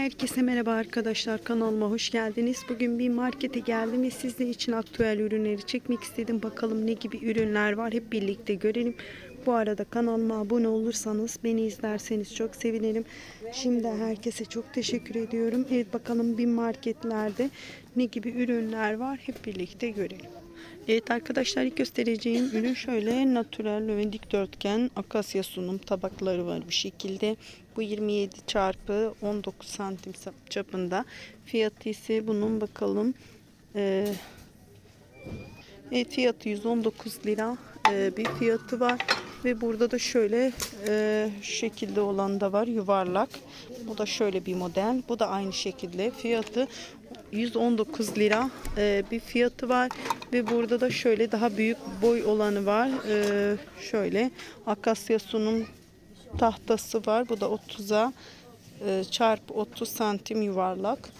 Herkese merhaba arkadaşlar kanalıma hoş geldiniz. Bugün bir markete geldim ve sizler için aktüel ürünleri çekmek istedim. Bakalım ne gibi ürünler var hep birlikte görelim. Bu arada kanalıma abone olursanız beni izlerseniz çok sevinirim. Şimdi herkese çok teşekkür ediyorum. Evet bakalım bir marketlerde ne gibi ürünler var hep birlikte görelim. Evet arkadaşlar ilk göstereceğim ürün şöyle natürel ve dikdörtgen akasya sunum tabakları var bu şekilde. Bu 27 çarpı 19 santim çapında. Fiyatı ise bunun bakalım. Ee, evet fiyatı 119 lira ee, bir fiyatı var. Ve burada da şöyle e, şekilde olan da var yuvarlak. Bu da şöyle bir model. Bu da aynı şekilde fiyatı 119 lira e, bir fiyatı var. Ve burada da şöyle daha büyük boy olanı var. E, şöyle akasya sunum tahtası var. Bu da 30'a e, çarpı 30 santim yuvarlak.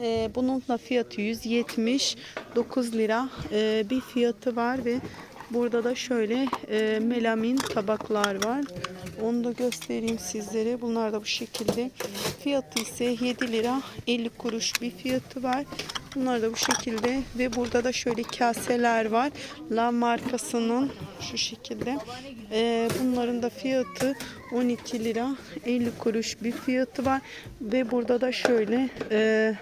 E, bunun da fiyatı 179 lira e, bir fiyatı var ve burada da şöyle e, melamin tabaklar var. Onu da göstereyim sizlere. Bunlar da bu şekilde. Fiyatı ise 7 lira 50 kuruş bir fiyatı var. Bunlar da bu şekilde ve burada da şöyle kaseler var. La markasının şu şekilde. Ee, bunların da fiyatı 12 lira 50 kuruş bir fiyatı var. Ve burada da şöyle e,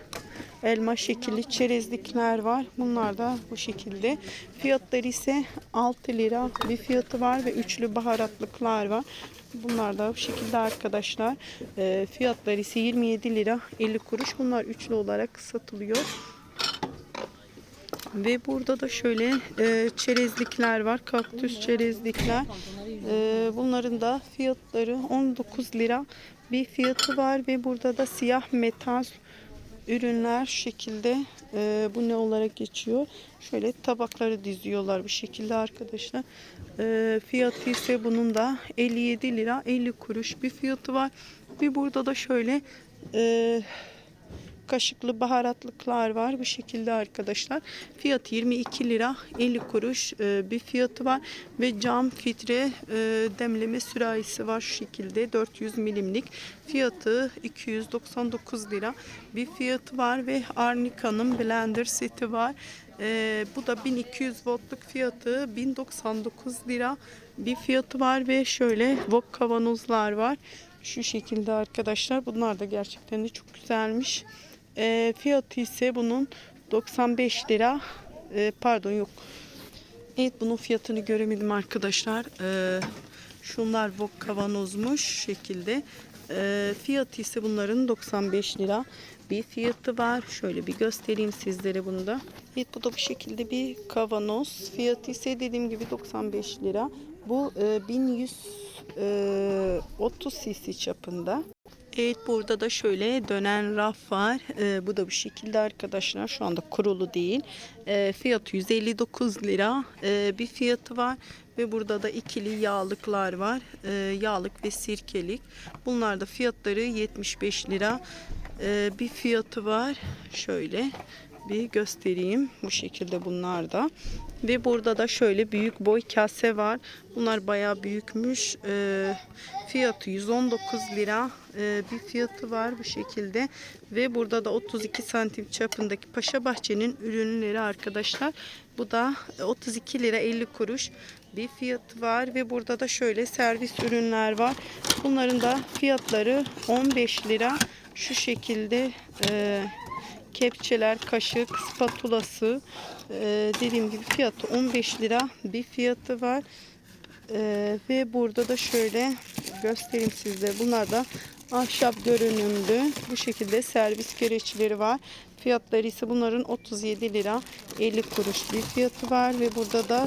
elma şekilli çerezlikler var. Bunlar da bu şekilde. Fiyatları ise 6 lira bir fiyatı var ve üçlü baharatlıklar var. Bunlar da bu şekilde arkadaşlar. E, fiyatları ise 27 lira 50 kuruş. Bunlar üçlü olarak satılıyor. Ve burada da şöyle e, çerezlikler var. Kaktüs çerezlikler. E, bunların da fiyatları 19 lira bir fiyatı var. Ve burada da siyah metal ürünler şekilde e, bu ne olarak geçiyor şöyle tabakları diziyorlar bu şekilde arkadaşlar e, fiyatı ise bunun da 57 lira 50 kuruş bir fiyatı var ve burada da şöyle e, kaşıklı baharatlıklar var bu şekilde arkadaşlar. Fiyatı 22 lira 50 kuruş e, bir fiyatı var. Ve cam filtre e, demleme sürahisi var şu şekilde 400 milimlik. Fiyatı 299 lira bir fiyatı var. Ve Arnica'nın blender seti var. E, bu da 1200 voltluk fiyatı 1099 lira bir fiyatı var. Ve şöyle wok kavanozlar var. Şu şekilde arkadaşlar. Bunlar da gerçekten de çok güzelmiş e, fiyatı ise bunun 95 lira. E, pardon yok. Evet bunun fiyatını göremedim arkadaşlar. E, şunlar wok kavanozmuş şekilde. E, fiyatı ise bunların 95 lira bir fiyatı var. Şöyle bir göstereyim sizlere bunu da. Evet bu da bu şekilde bir kavanoz. Fiyatı ise dediğim gibi 95 lira. Bu e, 1130 cc çapında. Evet burada da şöyle dönen raf var. Ee, bu da bu şekilde arkadaşlar. Şu anda kurulu değil. Ee, fiyatı 159 lira ee, bir fiyatı var. Ve burada da ikili yağlıklar var. Ee, yağlık ve sirkelik. Bunlar da fiyatları 75 lira ee, bir fiyatı var. Şöyle bir göstereyim. Bu şekilde bunlar da. Ve burada da şöyle büyük boy kase var. Bunlar bayağı büyükmüş. E, fiyatı 119 lira e, bir fiyatı var bu şekilde. Ve burada da 32 santim çapındaki Paşa Bahçe'nin ürünleri arkadaşlar. Bu da 32 lira 50 kuruş bir fiyatı var. Ve burada da şöyle servis ürünler var. Bunların da fiyatları 15 lira. Şu şekilde e, kepçeler, kaşık, spatulası ee, dediğim gibi fiyatı 15 lira bir fiyatı var. Ee, ve burada da şöyle göstereyim size. Bunlar da ahşap görünümlü. Bu şekilde servis gereçleri var. Fiyatları ise bunların 37 lira 50 kuruş bir fiyatı var. Ve burada da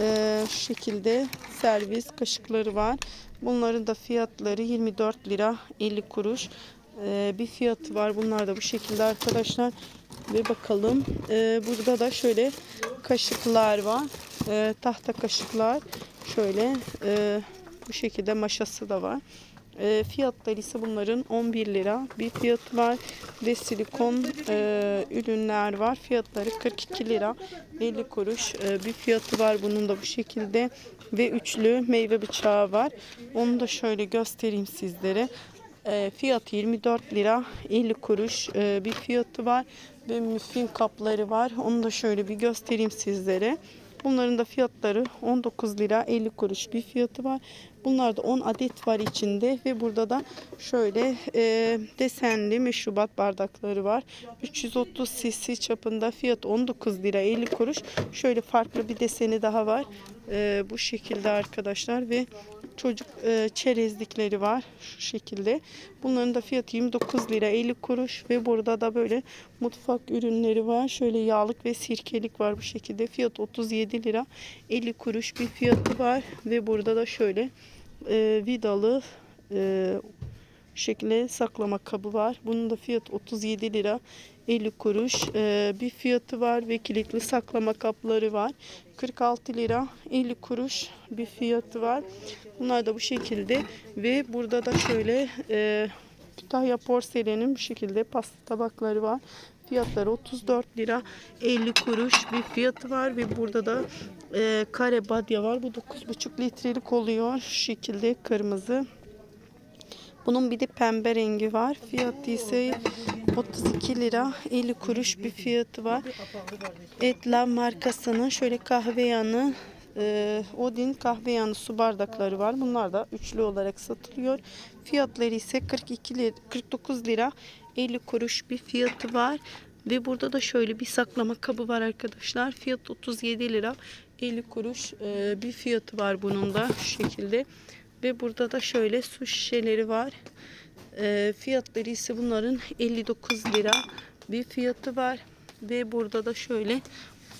e, şu şekilde servis kaşıkları var. Bunların da fiyatları 24 lira 50 kuruş e, bir fiyatı var. Bunlar da bu şekilde arkadaşlar. Ve bakalım. E, burada da şöyle kaşıklar var. E, tahta kaşıklar. Şöyle e, bu şekilde maşası da var. E, fiyatları ise bunların 11 lira bir fiyatı var ve silikon e, ürünler var. Fiyatları 42 lira 50 kuruş e, bir fiyatı var. Bunun da bu şekilde ve üçlü meyve bıçağı var. Onu da şöyle göstereyim sizlere. E, fiyatı 24 lira 50 kuruş e, bir fiyatı var ve müfin kapları var. Onu da şöyle bir göstereyim sizlere. Bunların da fiyatları 19 lira 50 kuruş bir fiyatı var. Bunlarda 10 adet var içinde ve burada da şöyle e, desenli meşrubat bardakları var. 330 cc çapında fiyat 19 lira 50 kuruş. Şöyle farklı bir deseni daha var. E, bu şekilde arkadaşlar ve çocuk e, çerezlikleri var şu şekilde. Bunların da fiyatı 29 lira 50 kuruş ve burada da böyle mutfak ürünleri var. Şöyle yağlık ve sirkelik var bu şekilde. Fiyat 37 lira 50 kuruş bir fiyatı var ve burada da şöyle e, vidalı e, şekilde saklama kabı var. Bunun da fiyatı 37 lira 50 kuruş e, bir fiyatı var ve kilitli saklama kapları var. 46 lira 50 kuruş bir fiyatı var. Bunlar da bu şekilde ve burada da şöyle e, Kütahya porselenin bu şekilde pasta tabakları var. Fiyatları 34 lira 50 kuruş bir fiyatı var ve burada da e, kare badya var. Bu 9,5 litrelik oluyor. Şu şekilde kırmızı. Bunun bir de pembe rengi var. Fiyatı ise 32 lira 50 kuruş bir fiyatı var. Etla markasının şöyle kahve yanı e, Odin kahve yanı su bardakları var. Bunlar da üçlü olarak satılıyor. Fiyatları ise 42 lira, 49 lira 50 kuruş bir fiyatı var. Ve burada da şöyle bir saklama kabı var arkadaşlar. Fiyat 37 lira 50 kuruş e, bir fiyatı var bunun da şu şekilde. Ve burada da şöyle su şişeleri var. E, fiyatları ise bunların 59 lira bir fiyatı var. Ve burada da şöyle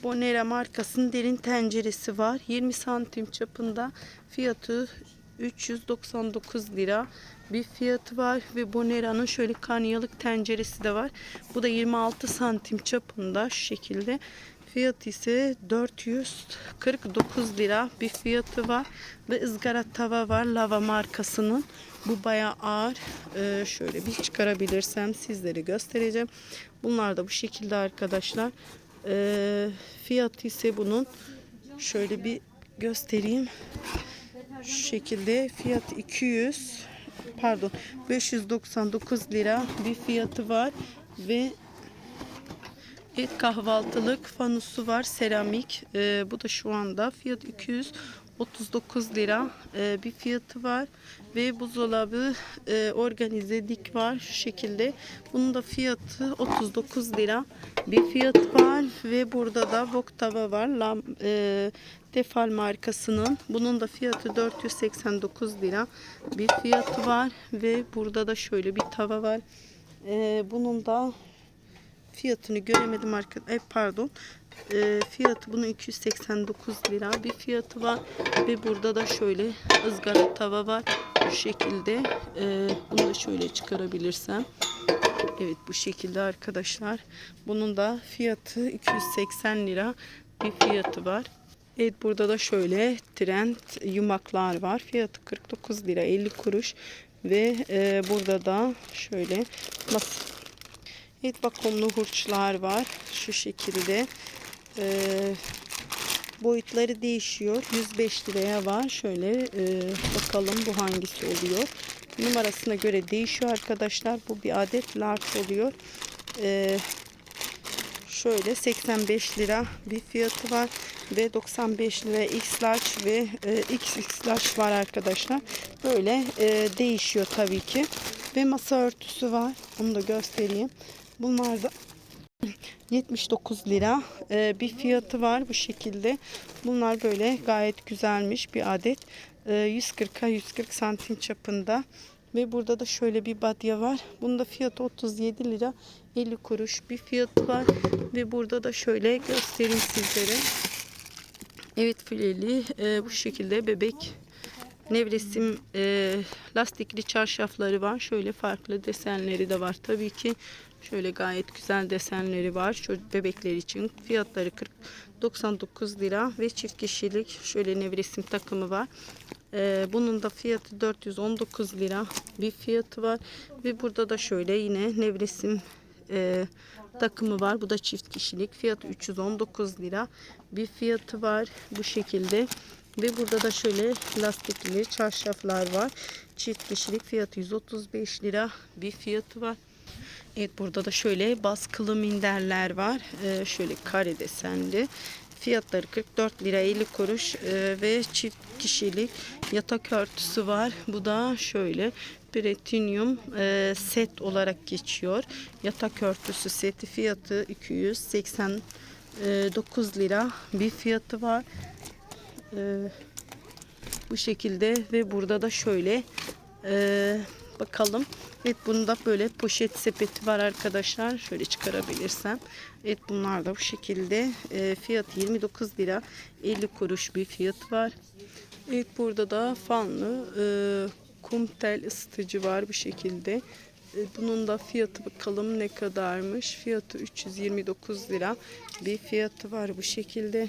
Bonera markasının derin tenceresi var. 20 santim çapında fiyatı 399 lira bir fiyatı var ve Bonera'nın şöyle karniyalık tenceresi de var. Bu da 26 santim çapında şu şekilde. Fiyat ise 449 lira bir fiyatı var ve ızgara tava var lava markasının. Bu bayağı ağır. Ee, şöyle bir çıkarabilirsem sizlere göstereceğim. Bunlar da bu şekilde arkadaşlar. Ee, fiyatı ise bunun şöyle bir göstereyim. Şu şekilde fiyat 200 pardon 599 lira bir fiyatı var ve et kahvaltılık fanusu var seramik Ee, bu da şu anda fiyat 239 lira Ee, bir fiyatı var ve buzdolabı e, organize dik var şu şekilde bunun da fiyatı 39 lira bir fiyat var ve burada da wok tava var Lam, e, Tefal markasının bunun da fiyatı 489 lira bir fiyatı var ve burada da şöyle bir tava var Ee, bunun da fiyatını göremedim arkadaşlar. E, pardon. E, fiyatı bunun 289 lira bir fiyatı var. Ve burada da şöyle ızgara tava var. Bu şekilde. E, bunu da şöyle çıkarabilirsem. Evet bu şekilde arkadaşlar. Bunun da fiyatı 280 lira bir fiyatı var. Evet burada da şöyle trend yumaklar var. Fiyatı 49 lira 50 kuruş. Ve e, burada da şöyle mas Evet vakumlu hurçlar var. Şu şekilde. Ee, boyutları değişiyor. 105 liraya var. Şöyle e, bakalım bu hangisi oluyor. Numarasına göre değişiyor arkadaşlar. Bu bir adet large oluyor. Ee, şöyle 85 lira bir fiyatı var ve 95 lira X large ve e, XX large var arkadaşlar. Böyle e, değişiyor tabii ki. Ve masa örtüsü var. Onu da göstereyim. Bunlar da 79 lira ee, bir fiyatı var bu şekilde. Bunlar böyle gayet güzelmiş bir adet. Ee, 140'a 140 santim çapında. Ve burada da şöyle bir badya var. Bunda fiyatı 37 lira 50 kuruş bir fiyatı var. Ve burada da şöyle göstereyim sizlere. Evet fileli e, bu şekilde bebek nevresim e, lastikli çarşafları var. Şöyle farklı desenleri de var tabii ki. Şöyle gayet güzel desenleri var. Şu bebekler için fiyatları 40 99 lira ve çift kişilik şöyle nevresim takımı var. Ee, bunun da fiyatı 419 lira bir fiyatı var ve burada da şöyle yine nevresim e, takımı var. Bu da çift kişilik. Fiyatı 319 lira bir fiyatı var bu şekilde. Ve burada da şöyle lastikli çarşaflar var. çift kişilik fiyatı 135 lira bir fiyatı var. Evet burada da şöyle baskılı minderler var. Ee, şöyle kare desenli. Fiyatları 44 lira 50 kuruş ee, ve çift kişilik yatak örtüsü var. Bu da şöyle Platinum e, set olarak geçiyor. Yatak örtüsü seti fiyatı 289 lira bir fiyatı var. Ee, bu şekilde ve burada da şöyle e, bakalım. Evet bunda böyle poşet sepeti var arkadaşlar. Şöyle çıkarabilirsem. Evet bunlar da bu şekilde. E, fiyatı 29 lira 50 kuruş bir fiyatı var. Evet burada da fanlı e, kum tel ısıtıcı var bu şekilde. E, Bunun da fiyatı bakalım ne kadarmış. Fiyatı 329 lira bir fiyatı var bu şekilde.